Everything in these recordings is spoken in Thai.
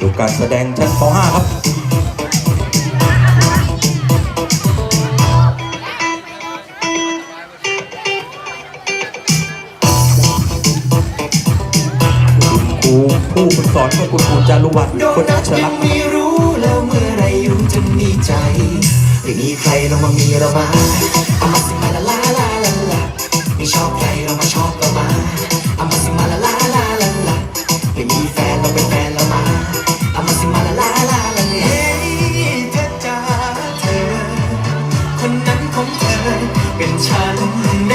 ดูการแสดงชั้นป .5 ครับคุณครูผู้ฝึกสอนก็คุณครูจารุวัฒน์คนนัอัชรักไม่รู้แล้วเมื่อไรยู่จะมีใจไม่มีใครลองมามีเรามาเอามาสิมาละลาลาลาลาไม่ชอบใครเรามาชอบ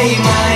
ไ